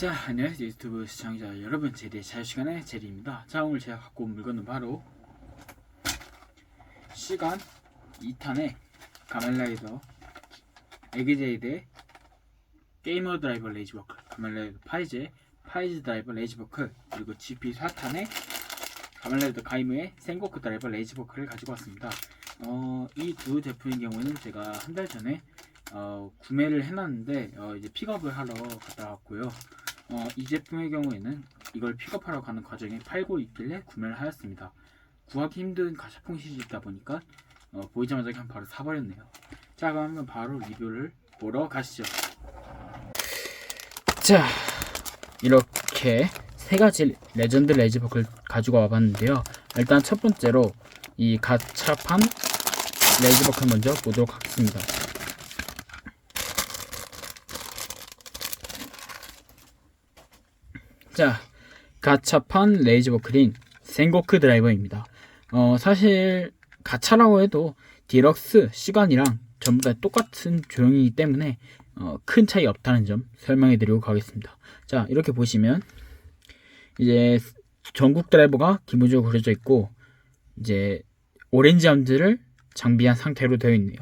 자, 안녕하세요 유튜브 시청자 여러분 제리의 자유시간의 제리입니다. 자 오늘 제가 갖고 온 물건은 바로 시간 2탄의 가멜라이더 에그제이드의 게이머 드라이버 레이지버클 가멜라이더 파이제 파이즈 드라이버 레이지버클 그리고 GP 4탄의 가멜라이더 가이무의 생고크 드라이버 레이지버클을 가지고 왔습니다. 어, 이 두 제품의 경우는 제가 한 달 전에 어, 구매를 해놨는데 어, 이제 픽업을 하러 갔다 왔고요 어, 이 제품의 경우에는 이걸 픽업하러 가는 과정에 팔고 있길래 구매를 하였습니다. 구하기 힘든 가샤폰 시즌이다 보니까 어, 보이자마자 그냥 바로 사버렸네요. 자 그러면 바로 리뷰를 보러 가시죠. 자 이렇게 세 가지 레전드 레지버클 가지고 와봤는데요. 일단 첫 번째로 이 가차판 레지버클 먼저 보도록 하겠습니다. 자, 가차판 레이즈버클인 생고크 드라이버입니다. 어, 사실 가차라고 해도 디럭스 시간이랑 전부 다 똑같은 조형이기 때문에 어, 큰 차이 없다는 점 설명해 드리고 가겠습니다. 자, 이렇게 보시면 이제 전국 드라이버가 기본적으로 그려져 있고 이제 오렌지 암드를 장비한 상태로 되어 있네요.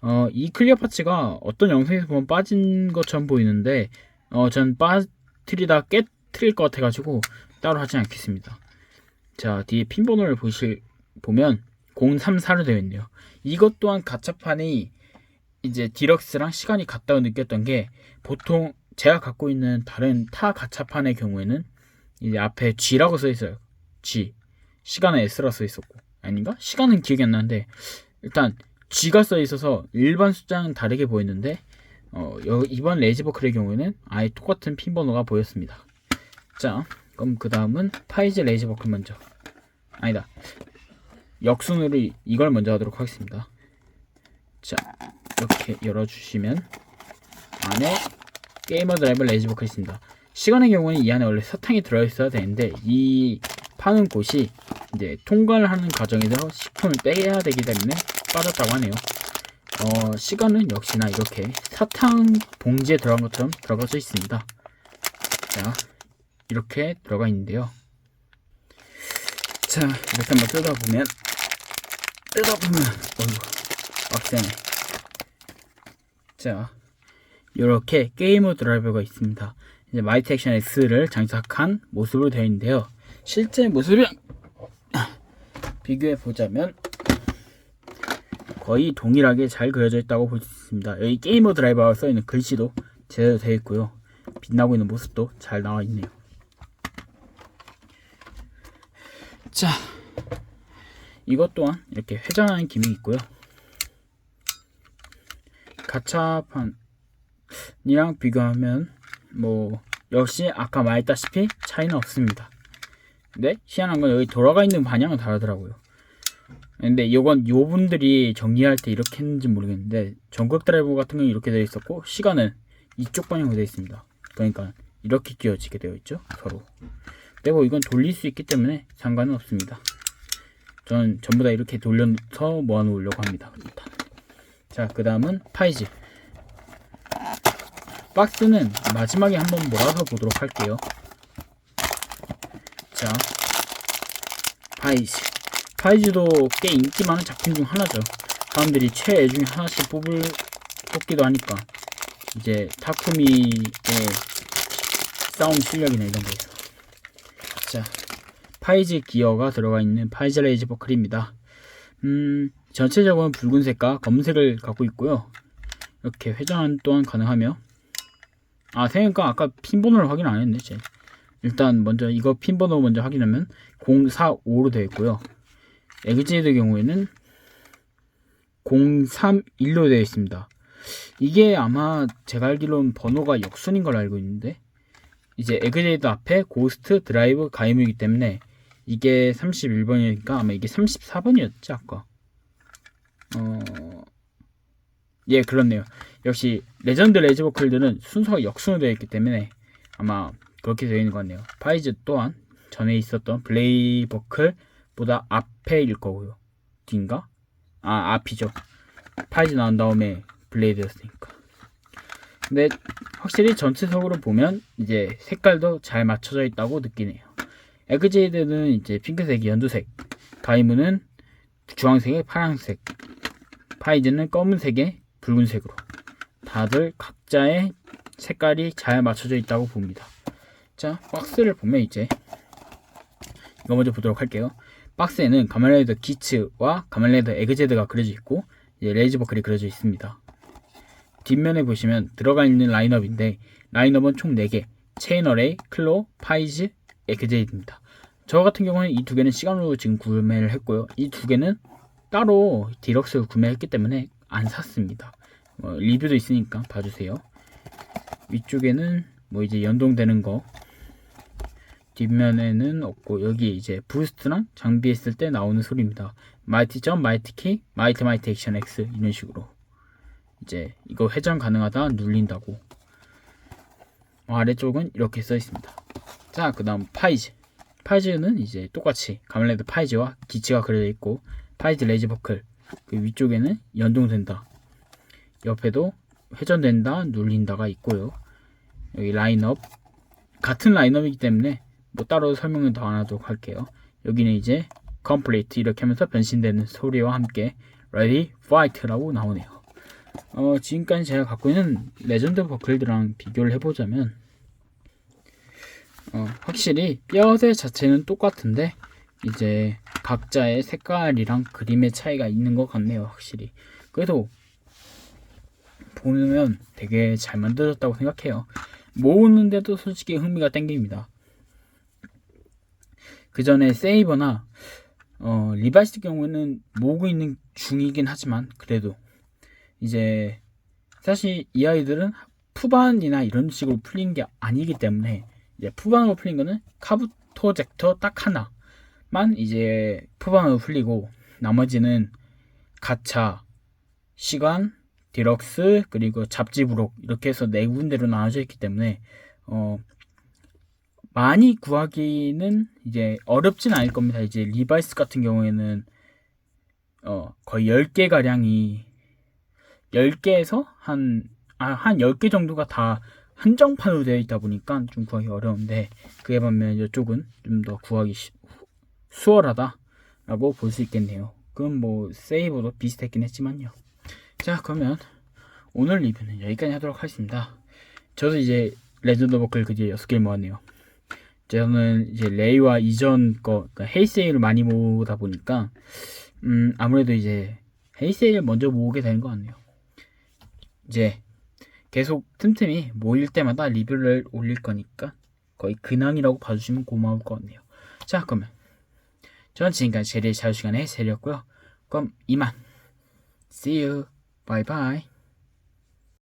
어, 이 클리어 파츠가 어떤 영상에서 보면 빠진 것처럼 보이는데 어, 전 빠뜨리다 깨 틀릴 것 같아가지고 따로 하지 않겠습니다. 자 뒤에 핀 번호를 보실 보면 034로 되어 있네요. 이것 또한 가차판이 이제 디럭스랑 시간이 같다고 느꼈던 게 보통 제가 갖고 있는 다른 타 가차판의 경우에는 이제 앞에 G라고 써 있어요. G 시간은 S라 써 있었고 아닌가? 시간은 기억이 안 나는데 일단 G가 써 있어서 일반 숫자는 다르게 보였는데 어, 여- 이번 레이지버클의 경우에는 아예 똑같은 핀 번호가 보였습니다. 자, 그럼 그 다음은 파이즈 레이저버클 먼저. 아니다. 역순으로 이- 이걸 먼저 하도록 하겠습니다. 자, 이렇게 열어주시면 안에 게이머 드라이버 레이저버클이 있습니다. 시간의 경우는 이 안에 원래 사탕이 들어있어야 되는데 이 파는 곳이 이제 통과를 하는 과정에서 식품을 빼야 되기 때문에 빠졌다고 하네요. 어, 시간은 역시나 이렇게 사탕 봉지에 들어간 것처럼 들어가져 있습니다. 자, 이렇게 들어가 있는데요. 자, 이렇게 한번 뜯어보면, 뜯어보면, 어이구, 빡세네. 자, 이렇게 게이머 드라이버가 있습니다. 이제 마이트 액션 S를 장착한 모습으로 되어 있는데요. 실제 모습이랑 비교해 보자면 거의 동일하게 잘 그려져 있다고 볼 수 있습니다. 여기 게이머 드라이버가 써 있는 글씨도 제대로 되어 있고요. 빛나고 있는 모습도 잘 나와 있네요. 자, 이것 또한 이렇게 회전하는 기능이 있고요. 가차판이랑 비교하면 뭐 역시 아까 말했다시피 차이는 없습니다. 근데 희한한 건 여기 돌아가 있는 방향은 다르더라고요. 근데 이건 요분들이 정리할 때 이렇게 했는지 모르겠는데 전극 드라이버 같은 경우는 이렇게 되어 있었고 시간은 이쪽 방향으로 되어 있습니다. 그러니까 이렇게 끼워지게 되어 있죠 서로. 그리고 이건 돌릴 수 있기 때문에 상관은 없습니다. 저는 전부 다 이렇게 돌려서 모아 놓으려고 합니다. 일단. 자, 그 다음은 파이즈. 박스는 마지막에 한번 몰아서 보도록 할게요. 자, 파이즈. 파이즈도 꽤 인기 많은 작품 중 하나죠. 사람들이 최애 중에 하나씩 뽑을, 뽑기도 하니까. 이제 타쿠미의 싸움 실력이나 이런 거에서. 자, 파이즈 기어가 들어가 있는 파이즈 레이즈 버클입니다. 음, 전체적으로 붉은색과 검은색을 갖고 있고요. 이렇게 회전 또한 가능하며 아, 생각보다 아까 핀 번호를 확인 안 했네, 제. 일단 먼저 이거 핀 번호 먼저 확인하면 045로 되어 있고요. 에그제이드 경우에는 031로 되어 있습니다. 이게 아마 제가 알기로는 번호가 역순인 걸 알고 있는데 이제 에그제이드 앞에 고스트 드라이브 가이무이기 때문에 이게 31번이니까 아마 이게 34번이었지 아까. 어... 예 그렇네요. 역시 레전드 레지버클들은 순서가 역순으로 되어 있기 때문에 아마 그렇게 되어 있는 것 같네요. 파이즈 또한 전에 있었던 블레이 버클보다 앞에일 거고요. 뒤인가? 아 앞이죠. 파이즈 나온 다음에 블레이드였으니까 근데 확실히 전체적으로 보면 이제 색깔도 잘 맞춰져 있다고 느끼네요. 에그제이드는 이제 핑크색이 연두색, 다이무는 주황색에 파란색, 파이즈는 검은색에 붉은색으로 다들 각자의 색깔이 잘 맞춰져 있다고 봅니다. 자, 박스를 보면 이제 이거 먼저 보도록 할게요. 박스에는 가멜레이더 기츠와 가멜레이더 에그제드가 그려져 있고 레이즈버클이 그려져 있습니다. 뒷면에 보시면 들어가 있는 라인업인데 라인업은 총 4개 체인어레이, 클로, 파이즈, 에그제이드입니다. 저 같은 경우는 이 두 개는 시간으로 지금 구매를 했고요. 이 두 개는 따로 디럭스를 구매했기 때문에 안 샀습니다. 어, 리뷰도 있으니까 봐주세요. 위쪽에는 뭐 이제 연동되는 거 뒷면에는 없고 여기 이제 부스트랑 장비했을 때 나오는 소리입니다. 마이티 점 마이티 키 마이트 마이트 액션 X 이런 식으로 이제 이거 회전 가능하다 눌린다고. 어, 아래쪽은 이렇게 써 있습니다. 자 그 다음 파이즈. 파이즈는 이제 똑같이 가멜레드 파이즈와 기치가 그려져 있고 파이즈 레이즈 버클. 그 위쪽에는 연동된다. 옆에도 회전된다 눌린다가 있고요. 여기 라인업. 같은 라인업이기 때문에 뭐 따로 설명은 더안 하도록 할게요. 여기는 이제 complete 이렇게 하면서 변신되는 소리와 함께 ready fight라고 나오네요 어, 지금까지 제가 갖고 있는 레전드 버클들랑 비교를 해보자면 어, 확실히 뼈대 자체는 똑같은데 이제 각자의 색깔이랑 그림의 차이가 있는 것 같네요 확실히. 그래도 보면 되게 잘 만들어졌다고 생각해요. 모으는데도 솔직히 흥미가 땡깁니다. 그 전에 세이버나 어, 리바이스 경우는 모으고 있는 중이긴 하지만 그래도 이제 사실 이 아이들은 푸반이나 이런 식으로 풀린 게 아니기 때문에 이제 푸반으로 풀린 거는 카부토 젝터 딱 하나만 이제 푸반으로 풀리고 나머지는 가차, 시간, 디럭스 그리고 잡지 부록 이렇게 해서 네 군데로 나눠져 있기 때문에 어 많이 구하기는 이제 어렵진 않을 겁니다. 이제 리바이스 같은 경우에는 어 거의 10개 가량이 10개에서 한, 아, 한 10개 정도가 다 한정판으로 되어 있다 보니까 좀 구하기 어려운데, 그에 반면 이쪽은 좀 더 구하기 시, 수월하다라고 볼 수 있겠네요. 그건 뭐, 세이버도 비슷했긴 했지만요. 자, 그러면 오늘 리뷰는 여기까지 하도록 하겠습니다. 저도 이제 레전드 버클 그 뒤에 6개를 모았네요. 저는 이제 레이와 이전 거, 그러니까 헤이세이를 많이 모으다 보니까, 음, 아무래도 이제 헤이세이를 먼저 모으게 되는 것 같네요. 이제 계속 틈틈이 모일 때마다 리뷰를 올릴 거니까 거의 근황이라고 봐주시면 고마울 것 같네요. 자 그러면 저는 지금까지 제리의 자유시간의 세리였고요. 그럼 이만 See you. Bye bye.